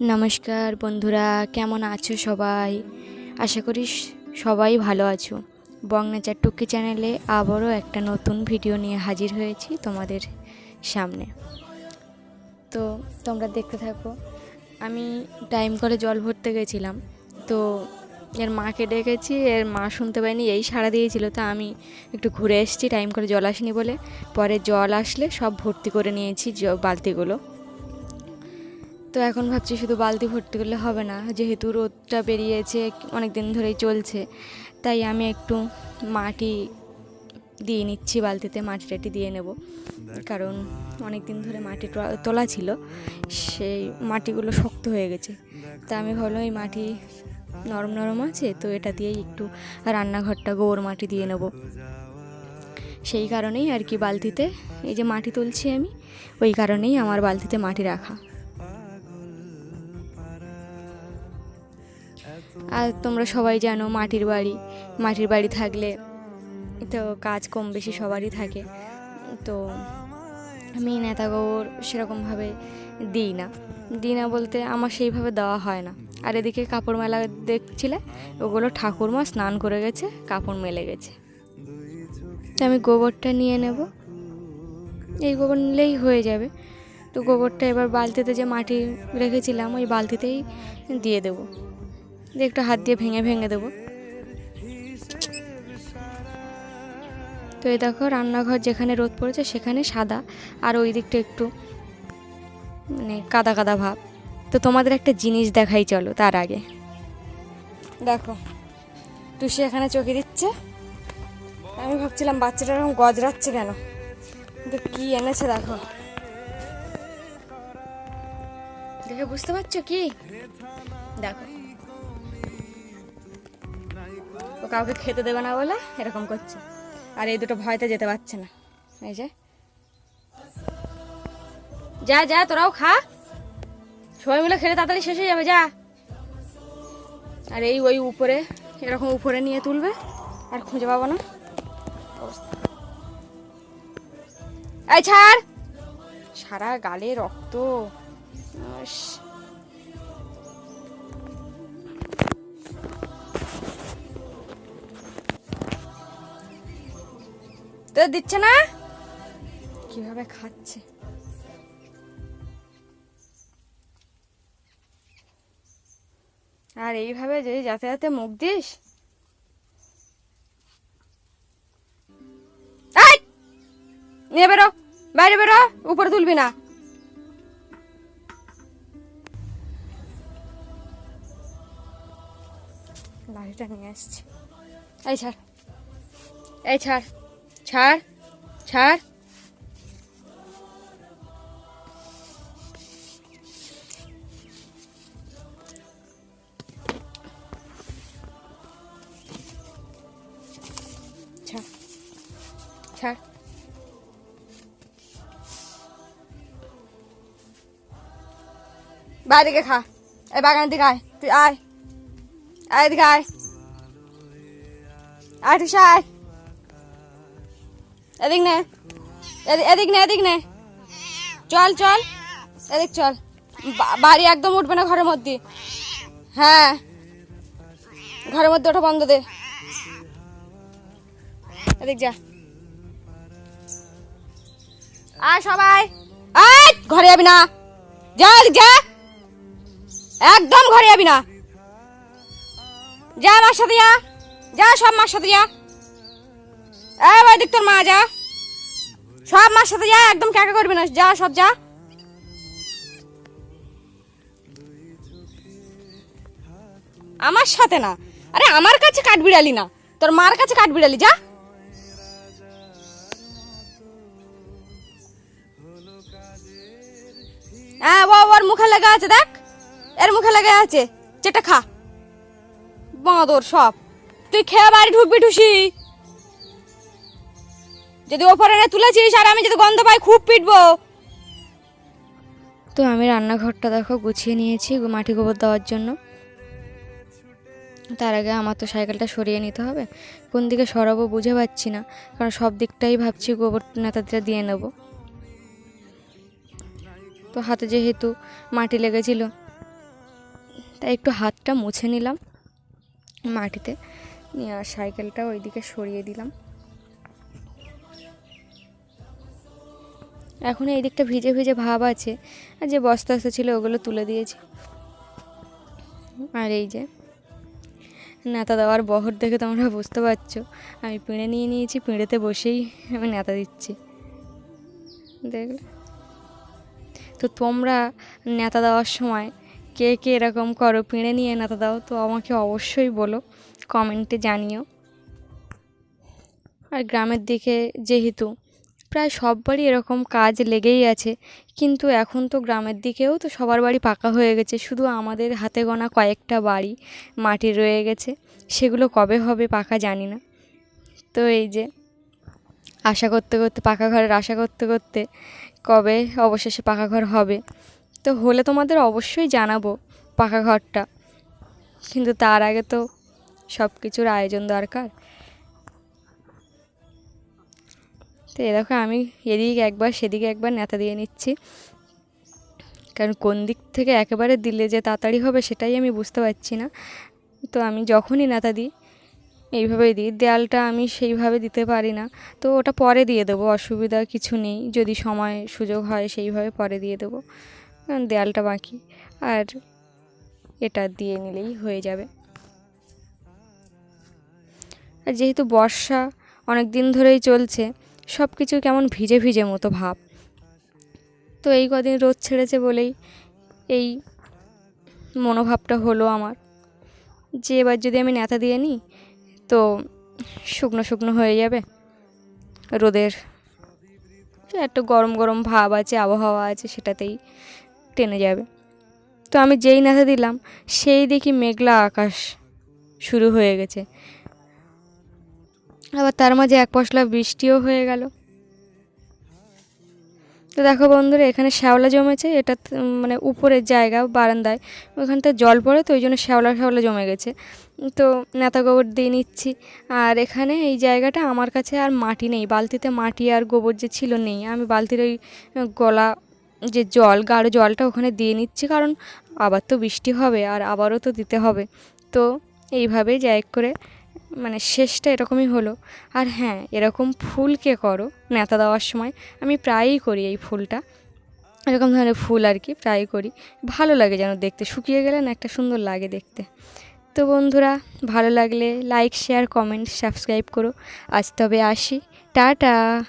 নমস্কার বন্ধুরা, কেমন আছো সবাই? আশা করি সবাই ভালো আছো। বংনাচার টুকি চ্যানেলে আবারও একটা নতুন ভিডিও নিয়ে হাজির হয়েছি তোমাদের সামনে। তো তোমরা দেখতে থাকো, আমি টাইম করে জল ভরতে গেছিলাম। তো এর মাকে ডেকেছি, এর মা শুনতে পাইনি, এই সাড়া দিয়েছিল, তো আমি একটু ঘুরে এসেছি, টাইম করে জল আসেনি বলে। পরে জল আসলে সব ভর্তি করে নিয়েছি বালতিগুলো। তো এখন ভাবছি শুধু বালতি ভর্তি করলে হবে না, যেহেতু রোদটা বেরিয়েছে অনেক দিন ধরেই চলছে, তাই আমি একটু মাটি দিয়ে নিচ্ছি, বালতিতে মাটি টাটি দিয়ে নেব। কারণ অনেক দিন ধরে মাটি তোলা ছিল, সেই মাটিগুলো শক্ত হয়ে গেছে। তা আমি ভাবলাম এই মাটি নরম নরম আছে, তো এটা দিয়েই একটু রান্নাঘরটা গোবর মাটি দিয়ে নেব। সেই কারণেই আর কি বালতিতে, এই যে মাটি তুলছি আমি, ওই কারণেই আমার বালতিতে মাটি রাখা। আর তোমরা সবাই জানো মাটির বাড়ি মাটির বাড়ি থাকলে তো কাজ কম বেশি সবারই থাকে। তো আমি নেতা গোবর সেরকমভাবে দিই না। দিই না বলতে আমার সেইভাবে দেওয়া হয় না। আর এদিকে কাপড় মেলা দেখছিলে? ওগুলো ঠাকুরমা স্নান করে গেছে, কাপড় মেলে গেছে। তো আমি গোবরটা নিয়ে নেব। এই গোবর নিলেই হয়ে যাবে। তো গোবরটা এবার বালতিতে যে মাটি রেখেছিলাম, ওই বালতিতেই দিয়ে দেবো। দিয়ে একটু হাত দিয়ে ভেঙে ভেঙে দেবো। তো এই দেখো, রান্নাঘর যেখানে রোদ পড়েছে সেখানে সাদা, আর ওই দিকটা একটু মানে কাদা কাদা ভাব। তো তোমাদের একটা জিনিস দেখাই, চলো তার আগে। দেখো, টুসি এখানে চোখে দিচ্ছে। আমি ভাবছিলাম বাচ্চাটা এরকম গজরাচ্ছে কেন? কিন্তু কি এনেছে দেখো। দেখে বুঝতে পারছ কি? দেখো। ও কাউকে খেতে দেবে না বলে এরকম করছে। আর এই দুটো ভয়তে যেতে পারছে না। এই যে। যা যা, তোরাও খা। সবাই মিলে খেলে তাড়াতাড়ি শেষ হয়ে যাবে, যা। আর এই ওই উপরে, এরকম উপরে নিয়ে তুলবে, আর খুঁজে পাবো না। এই ছাড়! সারা গালে রক্ত। তো দিচ্ছে না? কীভাবে খাচ্ছে? আর এইভাবে যদি যাতে যাতে মুখ দিস! নিয়ে বেরো, বাইরে বেরো, উপরে তুলবি না। লাঠিটা নিয়ে আসছি। এই ছাড় এই ছাড়। ছাড় ছাড়। ছাড় ছাড়। বাইরে গিয়ে খা, এই বাগানের দিকে আয়, তুই আয়। আয় এদিকে আয়। আয় ঠিক আয় এদিক নে। এদি- এদিক নে এদিক নে। চল চল। এদিক চল। বাড়ি একদম উঠবে না ঘরের মধ্যে। হ্যাঁ। ঘরের মধ্যে ওটা বন্ধ দে। এদিক যা। আয় সবাই। আয় ঘরে যাবি না। যা যা। একদম ঘরে যাবি না। যা আমার সাথে যা। যা, সব মার সাথে যা। এই ভাই দেখ তোর মা, যা। সব মার সাথে যা, একদম কাকা করবি না। যা, সব যা। আমার সাথে না। আরে, আমার কাছে কাঠবিড়ালি না। তোর মার কাছে কাঠবিড়ালি যা। হ্যাঁ ও ওর মুখে লেগে আছে, দেখ। এর মুখে লেগে আছে। চেটা খা। বাঁদর সব। তুই খেয়ে বাড়ি ঢুকবি টুসি যদি ওপরে না তুলেছিস, আর আমি যদি গন্ধ পাই, খুব পিটবো। তো আমি রান্নাঘরটা দেখো গুছিয়ে নিয়েছি মাটি গোবর দেওয়ার জন্য। তার আগে আমার তো সাইকেলটা সরিয়ে নিতে হবে। কোন দিকে সরাবো বুঝে পাচ্ছি না, কারণ সব দিকটাই ভাবছি গোবর নেতাটা দিয়ে নেব। তো হাতে যেহেতু মাটি লেগেছিল, তাই একটু হাতটা মুছে নিলাম মাটিতে। নিয়ে আর সাইকেলটা ওইদিকে সরিয়ে দিলাম। এখন এই দিকটা ভিজে ভিজে ভাব আছে। আর যে বস্তা বস্তা ছিল ওগুলো তুলে দিয়েছি। আর এই যে, নেতা দেওয়ার বহর দেখে তোমরা বুঝতে পারছ। আমি পিঁড়ে নিয়ে নিয়েছি, পিঁড়েতে বসেই আমি নেতা দিচ্ছি। দেখলে? তো তোমরা নেতা দেওয়ার সময় কে কে এরকম করো, পিঁড়ে নিয়ে নেতা দাও, তো আমাকে অবশ্যই বলো, কমেন্টে জানিও। আর গ্রামের দিকে যেহেতু প্রায় সব বাড়ি এরকম কাজ লেগেই আছে। কিন্তু এখন তো গ্রামের দিকেও তো সবার বাড়ি পাকা হয়ে গেছে। শুধু আমাদের হাতে গোনা কয়েকটা বাড়ি মাটির রয়ে গেছে। সেগুলো কবে হবে পাকা জানি না। তো এই যে, আশা করতে করতে, পাকা ঘরের আশা করতে করতে কবে অবশেষে পাকা ঘর হবে? তো হলে তোমাদের অবশ্যই জানাব পাকা ঘরটা। কিন্তু তার আগে তো সব কিছুর আয়োজন দরকার। তো এরকম আমি এদিকে একবার, সেদিকে একবার নেতা দিয়ে নিচ্ছি। কারণ কোন দিক থেকে একেবারে দিলে যে তাড়াতাড়ি হবে সেটাই আমি বুঝতে পারছি না। তো আমি যখনই নেতা দিই, এইভাবেই দিই। দেয়ালটা আমি সেইভাবে দিতে পারি না। তো ওটা পরে দিয়ে দেবো, অসুবিধা কিছু নেই। যদি সময়, সুযোগ হয় সেইভাবে পরে দিয়ে দেবো। দেয়ালটা বাকি। আর এটা দিয়ে নিলেই হয়ে যাবে। আর যেহেতু বর্ষা অনেক দিন ধরেই চলছে সব কিছু কেমন ভিজে ভিজে মতো ভাব। তো এই কদিন রোদ ছেড়েছে বলেই এই মনোভাবটা হলো আমার। যে এবার যদি আমি নেতা দিয়ে নিই, তো শুকনো শুকনো হয়ে যাবে। রোদের একটা গরম গরম ভাব আছে, আবহাওয়া আছে, সেটাতেই টেনে যাবে। তো আমি যেই নেতা দিলাম, সেই দেখি মেঘলা আকাশ শুরু হয়ে গেছে। আবার তার মাঝে এক পশলা বৃষ্টিও হয়ে গেল। তো দেখো বন্ধুরা, এখানে শ্যাওলা জমেছে। এটা মানে উপরের জায়গা, বারান্দায়। ওখানটায় জল পড়ে, তো ওই জন্য শ্যাওলা শ্যাওলা জমে গেছে। তো নেতা গোবর দিয়ে নিচ্ছি। আর এখানে এই জায়গাটা আমার কাছে আর মাটি নেই। বালতিতে মাটি আর গোবর যে ছিল নেই। আমি বালতির ওই গলা যে জল, গাঢ় জলটা ওখানে দিয়ে নিচ্ছি। কারণ আবার তো বৃষ্টি হবে, আর আবারও তো দিতে হবে। তো এইভাবে যাই করে মানে শেষটা এরকমই হলো। আর হ্যাঁ এরকম ফুলকে করো নেতা দেওয়ার সময় আমি প্রায়ই করি এই ফুলটা। এরকম ধরনের ফুল আর কি প্রায় করি। ভালো লাগে যেন দেখতে, শুকিয়ে গেলে না একটা সুন্দর লাগে দেখতে। তো বন্ধুরা, ভালো লাগলে লাইক শেয়ার কমেন্ট সাবস্ক্রাইব করো। আজ তবে আসি। টাটা!